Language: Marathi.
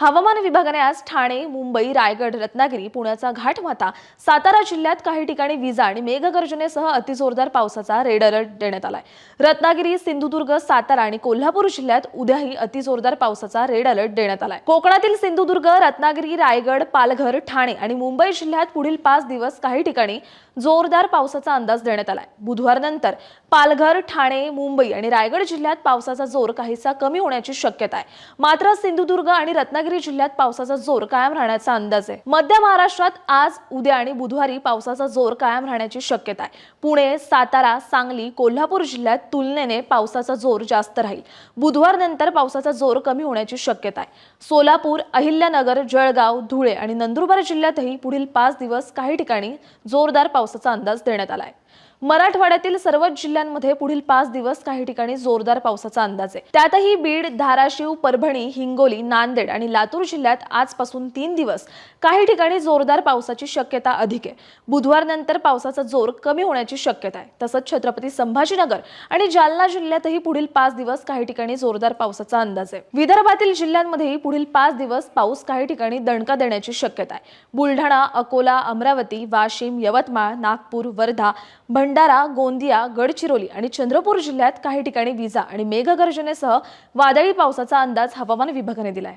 हवामान विभागाने आज ठाणे मुंबई रायगड रत्नागिरी पुण्याचा घाटमाथा सातारा जिल्ह्यात काही ठिकाणी विजा आणि मेघगर्जनेसह अतिजोरदार पावसाचा रेड अलर्ट देण्यात आलाय. रत्नागिरी सिंधुदुर्ग सातारा आणि कोल्हापूर जिल्ह्यात उद्याही अतिजोरदार पावसाचा रेड अलर्ट देण्यात आलाय. कोकणातील सिंधुदुर्ग रत्नागिरी रायगड पालघर ठाणे आणि मुंबई जिल्ह्यात पुढील पाच दिवस काही ठिकाणी जोरदार पावसाचा अंदाज देण्यात आलाय. बुधवारनंतर पालघर ठाणे मुंबई आणि रायगड जिल्ह्यात पावसाचा जोर काहीसा कमी होण्याची शक्यता आहे. मात्र सिंधुदुर्ग आणि रत्नागिरी जिल्ह्यात पावसाचा जोर कायम राहण्याचा अंदाज आहे. मध्य महाराष्ट्रात आज उद्या आणि बुधवारी पावसाचा जोर कायम राहण्याची शक्यता आहे. पुणे सातारा सांगली कोल्हापूर जिल्ह्यात तुलनेने पावसाचा जोर जास्त राहील. बुधवार नंतर पावसाचा जोर कमी होण्याची शक्यता आहे. सोलापूर अहिल्यानगर जळगाव धुळे आणि नंदुरबार जिल्ह्यातही पुढील पाच दिवस काही ठिकाणी जोरदार पावसाचा अंदाज देण्यात आला आहे. मराठवाड्यातील सर्वच जिल्ह्यांमध्ये पुढील पाच दिवस काही ठिकाणी जोरदार पावसाचा अंदाज आहे. त्यातही बीड धाराशिव परभणी हिंगोली नांदेड आणि लातूर जिल्ह्यात आजपासून तीन दिवस काही ठिकाणी जोरदार पावसाची शक्यता अधिक आहे. बुधवारनंतर पावसाचा जोर कमी होण्याची शक्यता आहे. तसंच छत्रपती संभाजीनगर आणि जालना जिल्ह्यातही पुढील पाच दिवस काही ठिकाणी जोरदार पावसाचा अंदाज आहे. विदर्भातील जिल्ह्यांमध्येही पुढील पाच दिवस पाऊस काही ठिकाणी दणका देण्याची शक्यता आहे. बुलढाणा अकोला अमरावती वाशिम यवतमाळ नागपूर वर्धा भंडारा गोंदिया गडचिरोली आणि चंद्रपूर जिल्ह्यात काही ठिकाणी विजा आणि मेघगर्जनेसह वादळी पावसाचा अंदाज हवामान विभागाने दिलाय.